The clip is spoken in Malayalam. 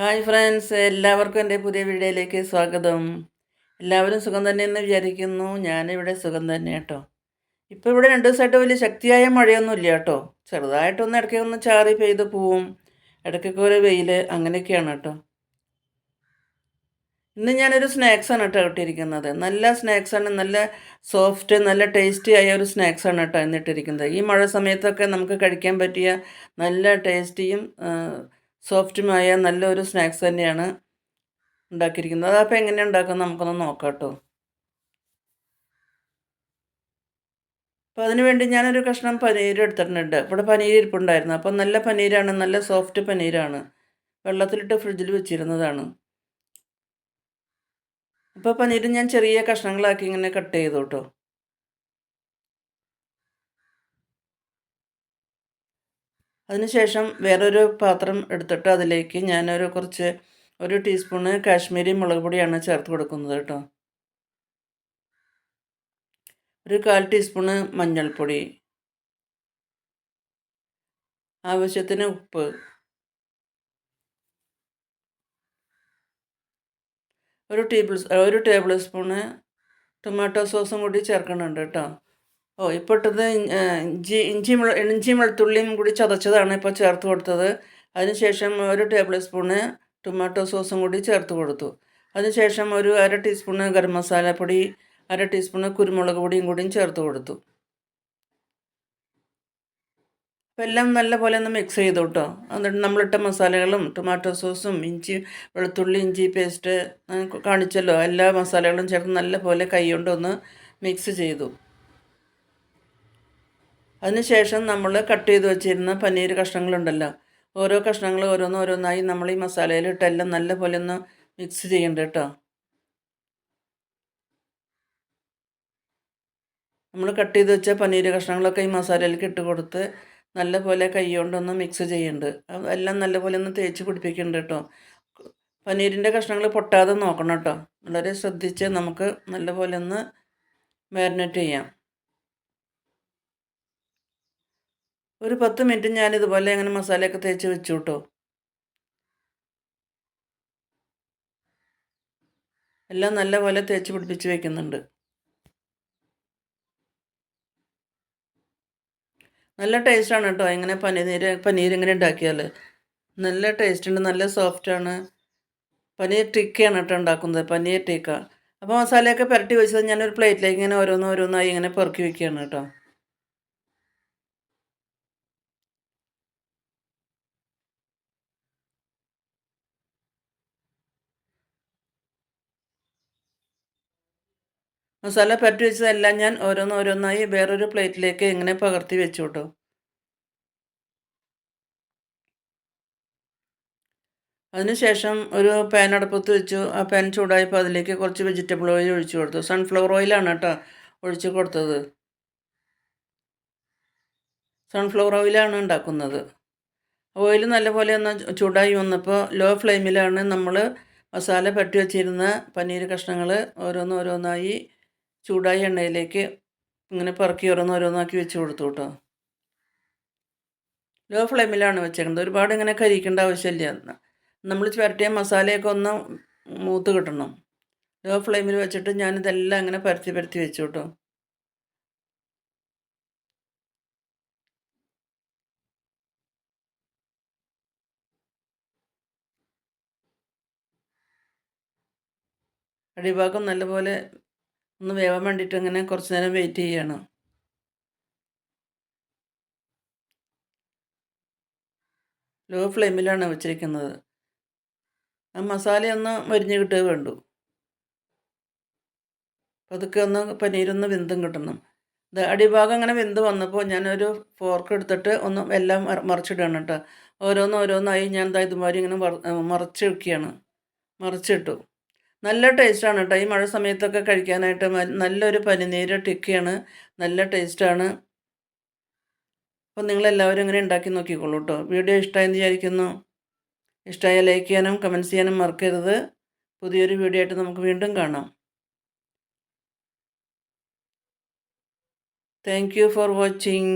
ഹായ് ഫ്രണ്ട്സ് എല്ലാവർക്കും എന്റെ പുതിയ വീഡിയോയിലേക്ക് സ്വാഗതം. എല്ലാവരും സുഖം തന്നെയെന്ന് വിചാരിക്കുന്നു. ഞാനിവിടെ സുഖം തന്നെ കേട്ടോ. ഇപ്പോൾ ഇവിടെ രണ്ട് ദിവസമായിട്ട് വലിയ ശക്തിയായ മഴയൊന്നും ഇല്ല കേട്ടോ. ചെറുതായിട്ടൊന്ന് ഇടയ്ക്ക് ഒന്ന് ചാറി പെയ്ത് പോവും. ഇടയ്ക്കൊക്കെ ഒരു വെയിൽ അങ്ങനെയൊക്കെയാണ് കേട്ടോ. ഇന്ന് ഞാനൊരു സ്നാക്സാണ് കേട്ടോ ഇട്ടിരിക്കുന്നത്. നല്ല സ്നാക്സാണ് നല്ല സോഫ്റ്റ് നല്ല ടേസ്റ്റി ആയ ഒരു സ്നാക്സാണ് കേട്ടോ ഇന്നിട്ടിരിക്കുന്നത്. ഈ മഴ സമയത്തൊക്കെ നമുക്ക് കഴിക്കാൻ പറ്റിയ നല്ല ടേസ്റ്റിയും സോഫ്റ്റുമായ നല്ലൊരു സ്നാക്സ് തന്നെയാണ് ഉണ്ടാക്കിയിരിക്കുന്നത്. അപ്പോൾ എങ്ങനെ ഉണ്ടാക്കുന്നത് നമുക്കൊന്ന് നോക്കാം കേട്ടോ. അപ്പോൾ അതിനുവേണ്ടി ഞാനൊരു കഷ്ണം പനീർ എടുത്തിട്ടുണ്ട്. ഇവിടെ പനീർ ഇരിപ്പുണ്ടായിരുന്നു. അപ്പോൾ നല്ല പനീരാണ്. നല്ല സോഫ്റ്റ് പനീരാണ്. വെള്ളത്തിലിട്ട് ഫ്രിഡ്ജിൽ വെച്ചിരുന്നതാണ്. അപ്പോൾ പനീർ ഞാൻ ചെറിയ കഷ്ണങ്ങളാക്കി ഇങ്ങനെ കട്ട് ചെയ്തു കേട്ടോ. അതിനുശേഷം വേറൊരു പാത്രം എടുത്തിട്ട് അതിലേക്ക് ഞാനൊരു കുറച്ച് ഒരു ടീസ്പൂണ് കാശ്മീരി മുളക് പൊടിയാണ് ചേർത്ത് കൊടുക്കുന്നത് കേട്ടോ. ഒരു കാൽ ടീസ്പൂണ് മഞ്ഞൾപ്പൊടി. ആവശ്യത്തിന് ഉപ്പ്. ഒരു ടേബിൾ ഒരു ടേബിൾ സ്പൂണ് ടൊമാറ്റോ സോസും കൂടി ചേർക്കുന്നുണ്ട് കേട്ടോ. ഓ ഇപ്പോൾ ഇട്ടത് ഇഞ്ചി ഇഞ്ചി ഇഞ്ചി വെളുത്തുള്ളിയും കൂടി ചതച്ചതാണ് ഇപ്പോൾ ചേർത്ത് കൊടുത്തത്. അതിനുശേഷം ഒരു ടേബിൾ സ്പൂണ് ടൊമാറ്റോ സോസും കൂടി ചേർത്ത് കൊടുത്തു. അതിനുശേഷം ഒരു അര ടീസ്പൂണ് ഗരം മസാലപ്പൊടി അര ടീസ്പൂണ് കുരുമുളക് പൊടിയും കൂടിയും ചേർത്ത് കൊടുത്തു. അപ്പോൾ എല്ലാം നല്ലപോലെ ഒന്ന് മിക്സ് ചെയ്തു കേട്ടോ എന്നിട്ട് നമ്മളിട്ട മസാലകളും ടൊമാറ്റോ സോസും ഇഞ്ചി വെളുത്തുള്ളി ഇഞ്ചി പേസ്റ്റ് കാണിച്ചല്ലോ. എല്ലാ മസാലകളും ചേർത്ത് നല്ല പോലെ കൈ കൊണ്ടൊന്ന് മിക്സ് ചെയ്തു. അതിനുശേഷം നമ്മൾ കട്ട് ചെയ്ത് വെച്ചിരുന്ന പനീർ കഷ്ണങ്ങളുണ്ടല്ലോ. ഓരോ കഷ്ണങ്ങൾ ഓരോന്ന് ഓരോന്നായി നമ്മൾ ഈ മസാലയിലിട്ടെല്ലാം നല്ല പോലെ ഒന്ന് മിക്സ് ചെയ്യണ്ട കേട്ടോ നമ്മൾ കട്ട് ചെയ്ത് വെച്ച പനീർ കഷ്ണങ്ങളൊക്കെ ഈ മസാലയിലേക്ക് ഇട്ട് കൊടുത്ത് നല്ല പോലെ കൈകൊണ്ടൊന്ന് മിക്സ് ചെയ്യുന്നുണ്ട് എല്ലാം നല്ല പോലെ ഒന്ന് തേച്ച് പിടിപ്പിക്കുന്നുണ്ട് കേട്ടോ പനീരിന്റെ കഷ്ണങ്ങൾ പൊട്ടാതെ നോക്കണം കേട്ടോ വളരെ ശ്രദ്ധിച്ച് നമുക്ക് നല്ല പോലെ ഒന്ന് മാരിനേറ്റ് ചെയ്യാം. ഒരു പത്ത് മിനിറ്റ് ഞാനിതുപോലെ അങ്ങനെ മസാലയൊക്കെ തേച്ച് വെച്ചു കേട്ടോ എല്ലാം നല്ലപോലെ തേച്ച് പിടിപ്പിച്ച് വെക്കുന്നുണ്ട്. നല്ല ടേസ്റ്റാണ് കേട്ടോ ഇങ്ങനെ പനീർ പനീർ ഇങ്ങനെ ഉണ്ടാക്കിയാൽ നല്ല ടേസ്റ്റ് ഉണ്ട് നല്ല സോഫ്റ്റാണ്. പനീർ ടിക്കയാണ് കേട്ടോ ഉണ്ടാക്കുന്നത് പനീർ ടിക്ക. അപ്പോൾ മസാലയൊക്കെ പുരട്ടി വെച്ചത് ഞാനൊരു പ്ലേറ്റിലേക്ക് ഇങ്ങനെ ഓരോന്ന് ഓരോന്നായി ഇങ്ങനെ പെറുക്കി വെക്കുകയാണ് കേട്ടോ. മസാല പരട്ടി വെച്ചതെല്ലാം ഞാൻ ഓരോന്നോരോന്നായി വേറൊരു പ്ലേറ്റിലേക്ക് ഇങ്ങനെ പകർത്തി വെച്ചു കേട്ടോ അതിനുശേഷം ഒരു പാൻ അടുപ്പത്ത് വെച്ചു. ആ പാൻ ചൂടായപ്പോൾ അതിലേക്ക് കുറച്ച് വെജിറ്റബിൾ ഓയിൽ ഒഴിച്ചു കൊടുത്തു. സൺഫ്ലവർ ഓയിലാണ് കേട്ടോ ഒഴിച്ചു കൊടുത്തത്. സൺഫ്ലവർ ഓയിലാണ് ഉണ്ടാക്കുന്നത്. ഓയിൽ നല്ലപോലെ ഒന്ന് ചൂടായി വന്നപ്പോൾ ലോ ഫ്ലെയിമിലാണ് നമ്മൾ മസാല പറ്റി വെച്ചിരുന്ന പനീർ കഷ്ണങ്ങൾ ഓരോന്നോരോന്നായി ചൂടായ എണ്ണയിലേക്ക് ഇങ്ങനെ പറക്കി ഓരോന്നോരോന്നാക്കി വെച്ച് കൊടുത്തു കേട്ടോ. ലോ ഫ്ലെയിമിലാണ് വെച്ചേക്കുന്നത്. ഒരുപാട് ഇങ്ങനെ കരിക്കേണ്ട ആവശ്യമില്ല. നമ്മൾ ചിരട്ടിയ മസാലയൊക്കെ ഒന്ന് മൂത്ത് കിട്ടണം. ലോ ഫ്ലെയിമിൽ വെച്ചിട്ട് ഞാനിതെല്ലാം ഇങ്ങനെ പരത്തി പരത്തി വെച്ചു കേട്ടോ. അടിഭാഗം നല്ലപോലെ ഒന്ന് വേവാൻ വേണ്ടിയിട്ട് ഇങ്ങനെ കുറച്ച് നേരം വെയിറ്റ് ചെയ്യണം. ലോ ഫ്ലെയിമിലാണ് വെച്ചിരിക്കുന്നത്. ആ മസാലയൊന്ന് മരിഞ്ഞ് കിട്ടുക വേണ്ടു. അതൊക്കെ ഒന്ന് പനീരൊന്ന് വെന്തും കിട്ടണം. ഇത് അടിഭാഗം അങ്ങനെ വെന്ത് വന്നപ്പോൾ ഞാനൊരു ഫോർക്ക് എടുത്തിട്ട് ഒന്ന് എല്ലാം മറിച്ചിടുകയാണ് കേട്ടോ. ഓരോന്ന് ഓരോന്നായി ഞാൻ ഇതാ ഇതുമാതിരി ഇങ്ങനെ മറച്ച് വെക്കുകയാണ്. മറിച്ചിട്ടു. നല്ല ടേസ്റ്റാണ് കേട്ടോ ഈ മഴ സമയത്തൊക്കെ കഴിക്കാനായിട്ട് നല്ലൊരു പനിനീര് ടിക്കിയാണ്. നല്ല ടേസ്റ്റാണ്. അപ്പോൾ നിങ്ങളെല്ലാവരും ഇങ്ങനെ ഉണ്ടാക്കി നോക്കിക്കോളൂ കേട്ടോ വീഡിയോ ഇഷ്ടമായെന്ന് വിചാരിക്കുന്നു. ഇഷ്ടമായ ലൈക്ക് ചെയ്യാനും കമന്റ്സ് ചെയ്യാനും മറക്കരുത്. പുതിയൊരു വീഡിയോ ആയിട്ട് നമുക്ക് വീണ്ടും കാണാം. Thank you for watching.